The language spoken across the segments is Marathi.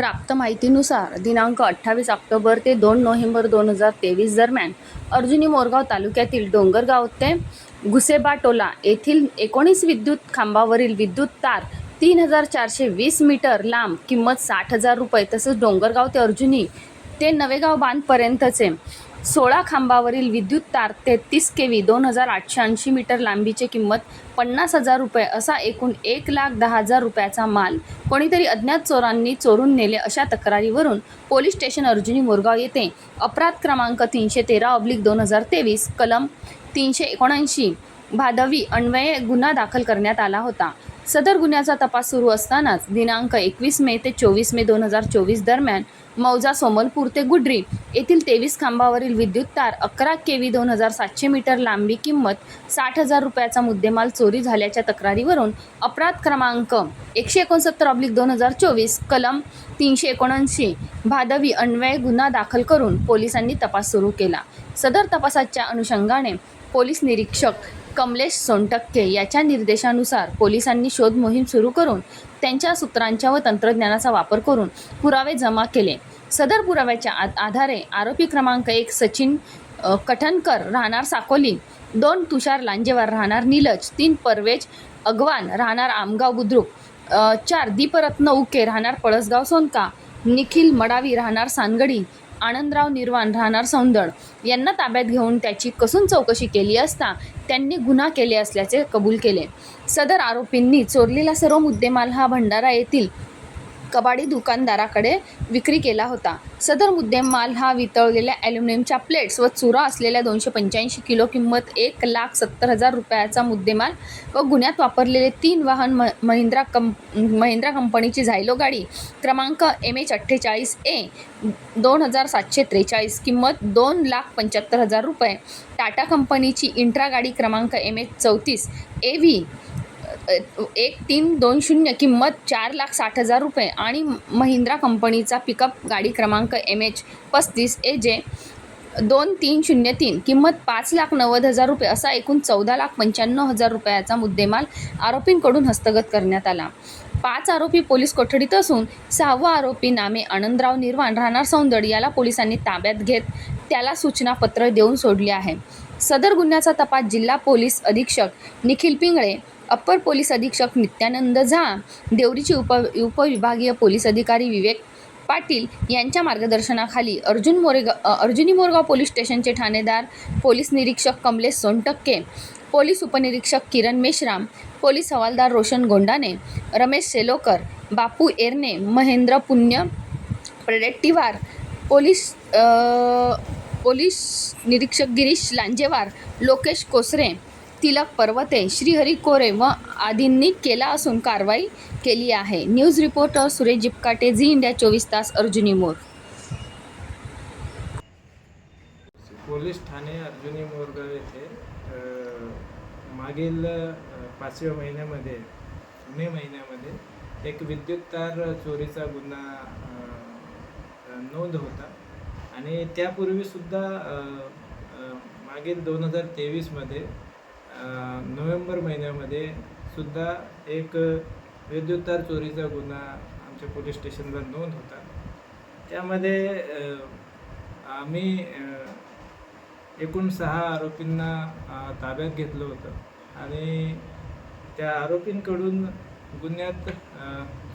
प्राप्त माहितीनुसार दिनांक अठ्ठावीस ऑक्टोबर ते दोन नोव्हेंबर दोन हजार तेवीस दरम्यान अर्जुनी मोरगाव तालुक्यातील डोंगरगाव ते गुसेबाटोला येथील एकोणीस विद्युत खांबावरील विद्युत तार तीन हजार चारशे वीस मीटर लांब किंमत साठ हजार रुपये तसंच डोंगरगाव ते अर्जुनी ते नवेगाव बांधपर्यंतचे सोळा खांबावरील विद्युत तार तेहतीस के व्ही दोन हजार आठशे ऐंशी मीटर लांबीची किंमत पन्नास हजार रुपये असा एकूण एक लाख दहा हजार रुपयाचा माल कोणीतरी अज्ञात चोरांनी चोरून नेले अशा तक्रारीवरून पोलीस स्टेशन अर्जुनी मोरगाव येथे अपराध क्रमांक तीनशे तेरा ऑब्लिक दोन हजार तेवीस कलम तीनशे एकोणऐंशी भादवी अन्वये गुन्हा दाखल करण्यात आला होता. सदर गुन्ह्याचा तपास सुरू असतानाच दिनांक एकवीस मे ते चोवीस मे दोन हजार चोवीस दरम्यान मौजा सोमलपूर ते गुडरी येथील तेवीस खांबावरील विद्युत तार अकरा के व्ही दोन हजार सातशे मीटर लांबी किंमत साठ हजार रुपयाचा मुद्देमाल चोरी झाल्याच्या तक्रारीवरून अपराध क्रमांक एकशे एकोणसत्तर ऑब्लिक दोन हजार चोवीस कलम तीनशे एकोणऐंशी भादवी अन्वय गुन्हा दाखल करून पोलिसांनी तपास सुरू केला. सदर तपासाच्या अनुषंगाने पोलीस निरीक्षक कमलेश सोनटक्के याच्या निर्देशानुसार पोलिसांनी शोध मोहीम सुरू करून त्यांच्या सूत्रांच्या व तंत्रज्ञानाचा वापर करून पुरावे जमा केले. सदर पुराव्याच्या आधारे आरोपी क्रमांक एक सचिन अ, कठणकर राहणार साकोली दोन तुषार लांजेवार राहणार नीलज तीन परवेज अगवान राहणार आमगाव बुद्रुक चार दीपरत्न उके राहणार पळसगाव सोनका निखिल मडावी राहणार सानगडी आनंदराव निर्वाण राहणार सौंदण. यांना ताब्यात घेऊन त्याची कसून चौकशी केली असता त्यांनी गुन्हा केले असल्याचे कबूल केले. सदर आरोपींनी चोरलेला सर्व मुद्देमाल हा भंडारा येथील कबाडी दुकानदाराकडे विक्री केला होता. सदर मुद्देमाल हा वितळलेल्या ॲल्युमिनियमच्या प्लेट्स व चुरा असलेल्या दोनशे पंच्याऐंशी किलो किंमत एक लाख सत्तर हजार रुपयाचा मुद्देमाल व गुन्ह्यात वापरलेले तीन वाहन म महिंद्रा कंप महिंद्रा कंपनीची झायलो गाडी क्रमांक एम एच अठ्ठेचाळीस ए दोन हजार सातशे त्रेचाळीस किंमत दोन लाख पंच्याहत्तर हजार रुपये. टाटा कंपनीची इंट्रा गाडी क्रमांक एम एच चौतीस ए व्ही एक तीन दोन शून्य किंमत चार लाख साठ हजार रुपये आणि महिंद्रा कंपनीचा पिकअप गाडी क्रमांक एम एच पस्तीस ए जे दोन तीन शून्य तीन. किंमत पाच लाख नव्वद हजार रुपये असा एकूण चौदा लाख पंच्याण्णव हजार रुपयाचा मुद्देमाल आरोपींकडून हस्तगत करण्यात आला. पाच आरोपी पोलीस कोठडीत असून सहावा आरोपी नामे आनंदराव निर्वाण राहणार सौंदड याला पोलिसांनी ताब्यात घेत त्याला सूचनापत्र देऊन सोडले आहे. सदर गुन्ह्याचा तपास जिल्हा पोलीस अधीक्षक निखिल पिंगळे अप्पर पोलीस अधीक्षक नित्यानंद झा देवरीचे उप उपविभागीय पोलीस अधिकारी विवेक पाटील यांच्या मार्गदर्शनाखाली अर्जुन मोरेगा अर्जुनी मोरगाव पोलीस स्टेशनचे ठाणेदार पोलीस निरीक्षक कमलेश सोनटक्के पोलीस उपनिरीक्षक किरण मेश्राम पोलीस हवालदार रोशन गोंडाने रमेश सेलोकर बापू एरने महेंद्र पुण्य प्रडेट्टीवार पोलीस पोलीस निरीक्षक गिरीश लांजेवार लोकेश कोसरे तिलक पर्वते श्रीहरी कोरे व आदींनी केला असून कारवाई केली आहे. News reporter Suresh Jipkate Zee India चोवीस तास अर्जुनी मोर. पोलीस ठाणे अर्जुनी मोरगाव येथे मागील पाचव्या महिन्यामध्ये मे महिन्यामध्ये एक विद्युत तार चोरीचा गुन्हा नोंद होता. आणि त्यापूर्वीसुद्धा मागील दोन हजार तेवीसमध्ये नोव्हेंबर महिन्यामध्ये सुद्धा एक विद्युत तार चोरीचा गुन्हा आमच्या पोलीस स्टेशनला नोंद होता. त्यामध्ये आम्ही एकूण सहा आरोपींना ताब्यात घेतलं होतं. आणि त्या आरोपींकडून गुन्ह्यात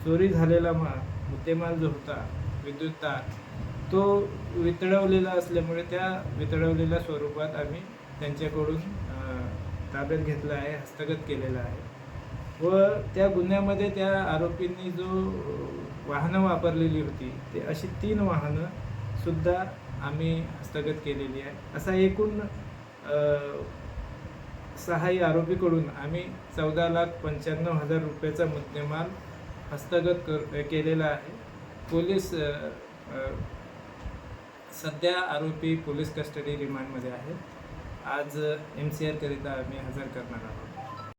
चोरी झालेला माल मुद्देमाल जो होता विद्युत तार तो वितळवलेला असल्यामुळे त्या वितळवलेल्या स्वरूपात आम्ही त्यांच्याकडून ताब्यात घेतला आहे हस्तगत केलेला आहे. व त्या गुन्ह्यामध्ये त्या आरोपींनी जो वाहनं वापरलेली होती ते अशी तीन वाहनं सुद्धा आम्ही हस्तगत केलेली आहे. असा एकूण सहाही आरोपीकडून आम्ही चौदा लाख पंच्याण्णव हजार रुपयाचा मुद्देमाल हस्तगत कर केलेला आहे. पोलीस सध्या आरोपी पोलीस कस्टडी रिमांडमध्ये आहेत. आज एम सी आरकरिता आम्ही हजर करणार आहोत.